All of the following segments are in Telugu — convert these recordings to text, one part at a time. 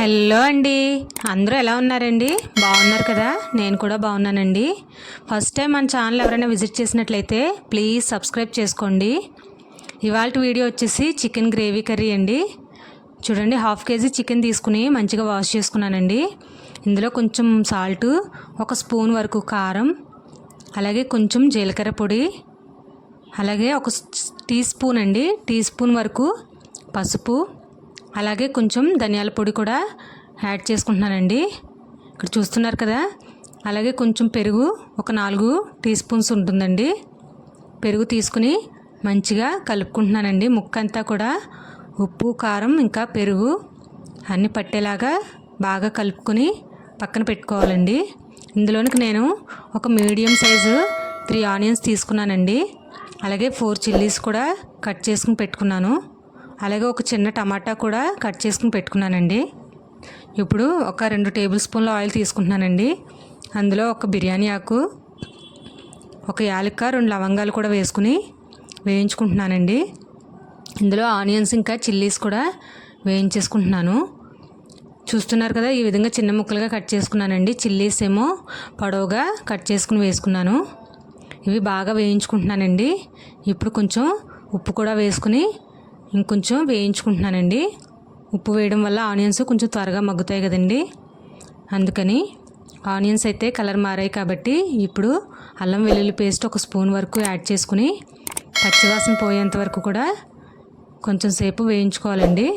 హలో అండి. అందరూ ఎలా ఉన్నారండి? బాగున్నారు కదా? నేను కూడా బాగున్నానండి. ఫస్ట్ టైం మన ఛానల్ ఎవరైనా విజిట్ చేసినట్లయితే ప్లీజ్ సబ్స్క్రైబ్ చేసుకోండి. ఇవాళ వీడియో వచ్చేసి చికెన్ గ్రేవీ కర్రీ అండి. చూడండి హాఫ్ కేజీ చికెన్ తీసుకుని మంచిగా వాష్ చేసుకున్నానండి. ఇందులో కొంచెం సాల్ట్ ఒక స్పూన్ వరకు కారం అలాగే కొంచెం జీలకర్ర పొడి అలాగే ఒక స్- టీ స్పూన్ అండి. టీ స్పూన్ వరకు పసుపు అలాగే కొంచెం ధనియాల పొడి కూడా యాడ్ చేసుకుంటున్నానండి. ఇక్కడ చూస్తున్నారు కదా? అలాగే కొంచెం పెరుగు ఒక నాలుగు టీ స్పూన్స్ ఉంటుందండి. పెరుగు తీసుకుని మంచిగా కలుపుకుంటున్నానండి. ముక్క అంతా కూడా ఉప్పు కారం ఇంకా పెరుగు అన్నీ పట్టేలాగా బాగా కలుపుకొని పక్కన పెట్టుకోవాలండి. ఇందులోనికి నేను ఒక మీడియం సైజు త్రీ ఆనియన్స్ తీసుకున్నానండి. అలాగే ఫోర్ చిల్లీస్ కూడా కట్ చేసుకుని పెట్టుకున్నాను. అలాగే ఒక చిన్న టమాటా కూడా కట్ చేసుకుని పెట్టుకున్నానండి. ఇప్పుడు ఒక రెండు టేబుల్ స్పూన్ల ఆయిల్ తీసుకుంటున్నానండి. అందులో ఒక బిర్యానీ ఆకు ఒక యాలక్క రెండు లవంగాలు కూడా వేసుకుని వేయించుకుంటున్నానండి. ఇందులో ఆనియన్స్ ఇంకా చిల్లీస్ కూడా వేయించేసుకుంటున్నాను. చూస్తున్నారు కదా ఈ విధంగా చిన్న ముక్కలుగా కట్ చేసుకున్నానండి. చిల్లీస్ ఏమో పొడవుగా కట్ చేసుకుని వేసుకున్నాను. ఇవి బాగా వేయించుకుంటున్నానండి. ఇప్పుడు కొంచెం ఉప్పు కూడా వేసుకుని ఇంకొంచెం వేయించుకుంటున్నానండి. ఉప్పు వేయడం వల్ల ఆనియన్స్ కొంచెం త్వరగా మగ్గుతాయి కదండి. అందుకని ఆనియన్స్ అయితే కలర్ మారాయి కాబట్టి ఇప్పుడు అల్లం వెల్లుల్లి పేస్ట్ ఒక స్పూన్ వరకు యాడ్ చేసుకుని పచ్చివాసన పోయేంత వరకు కూడా కొంచెం సేపు వేయించుకోవాలండి.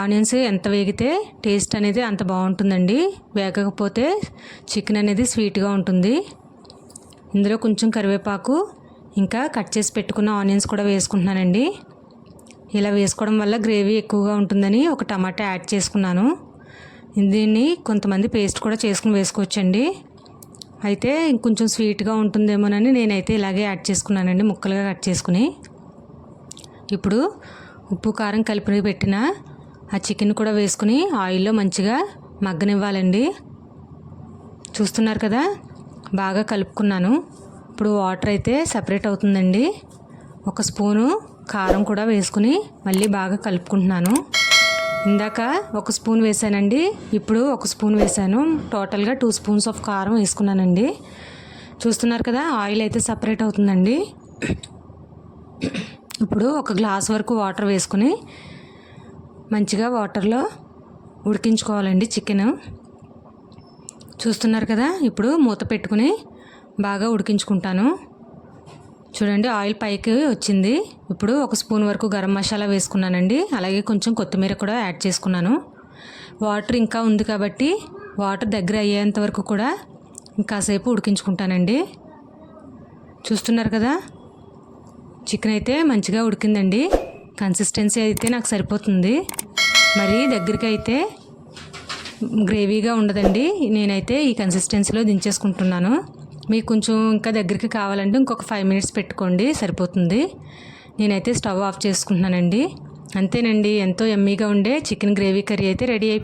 ఆనియన్స్ ఎంత వేగితే టేస్ట్ అనేది అంత బాగుంటుందండి. వేగకపోతే చికెన్ అనేది స్వీట్గా ఉంటుంది. ఇందులో కొంచెం కరివేపాకు ఇంకా కట్ చేసి పెట్టుకున్న ఆనియన్స్ కూడా వేసుకుంటున్నానండి. ఇలా వేసుకోవడం వల్ల గ్రేవీ ఎక్కువగా ఉంటుందని ఒక టమాటా యాడ్ చేసుకున్నాను. దీన్ని కొంతమంది పేస్ట్ కూడా చేసుకుని వేసుకోవచ్చండి. అయితే ఇంకొంచెం స్వీట్గా ఉంటుందేమోనని నేనైతే ఇలాగే యాడ్ చేసుకున్నానండి ముక్కలుగా కట్ చేసుకుని. ఇప్పుడు ఉప్పు కారం కలిపి పెట్టిన ఆ చికెన్ కూడా వేసుకుని ఆయిల్లో మంచిగా మగ్గనివ్వాలండి. చూస్తున్నారు కదా బాగా కలుపుకున్నాను. ఇప్పుడు వాటర్ అయితే సపరేట్ అవుతుందండి. ఒక స్పూను కారం కూడా వేసుకుని మళ్ళీ బాగా కలుపుకుంటున్నాను. ఇందాక ఒక స్పూన్ వేసానండి ఇప్పుడు ఒక స్పూన్ వేసాను. టోటల్గా టూ స్పూన్స్ ఆఫ్ కారం వేసుకున్నానండి. చూస్తున్నారు కదా ఆయిల్ అయితే సపరేట్ అవుతుందండి. ఇప్పుడు ఒక గ్లాస్ వరకు వాటర్ వేసుకుని మంచిగా వాటర్లో ఉడికించుకోవాలండి చికెన్. చూస్తున్నారు కదా ఇప్పుడు మూత పెట్టుకుని బాగా ఉడికించుకుంటాను. చూడండి ఆయిల్ పైకి వచ్చింది. ఇప్పుడు ఒక స్పూన్ వరకు గరం మసాలా వేసుకున్నానండి. అలాగే కొంచెం కొత్తిమీర కూడా యాడ్ చేసుకున్నాను. వాటర్ ఇంకా ఉంది కాబట్టి వాటర్ దగ్గర అయ్యేంత వరకు కూడా ఇంకాసేపు ఉడికించుకుంటానండి. చూస్తున్నారు కదా? చికెన్ అయితే మంచిగా ఉడికిందండి. కన్సిస్టెన్సీ అయితే నాకు సరిపోతుంది. మరి దగ్గరికి అయితే గ్రేవీగా ఉండదండి. నేనైతే ఈ కన్సిస్టెన్సీలో దించేసుకుంటున్నాను. మీకు కొంచెం ఇంకా దగ్గరికి కావాలంటే ఇంకొక ఫైవ్ మినిట్స్ పెట్టుకోండి సరిపోతుంది. నేనైతే స్టవ్ ఆఫ్ చేసుకుంటున్నానండి. అంతేనండి ఎంతో ఎమ్మీగా ఉండే చికెన్ గ్రేవీ కర్రీ అయితే రెడీ అయిపోయింది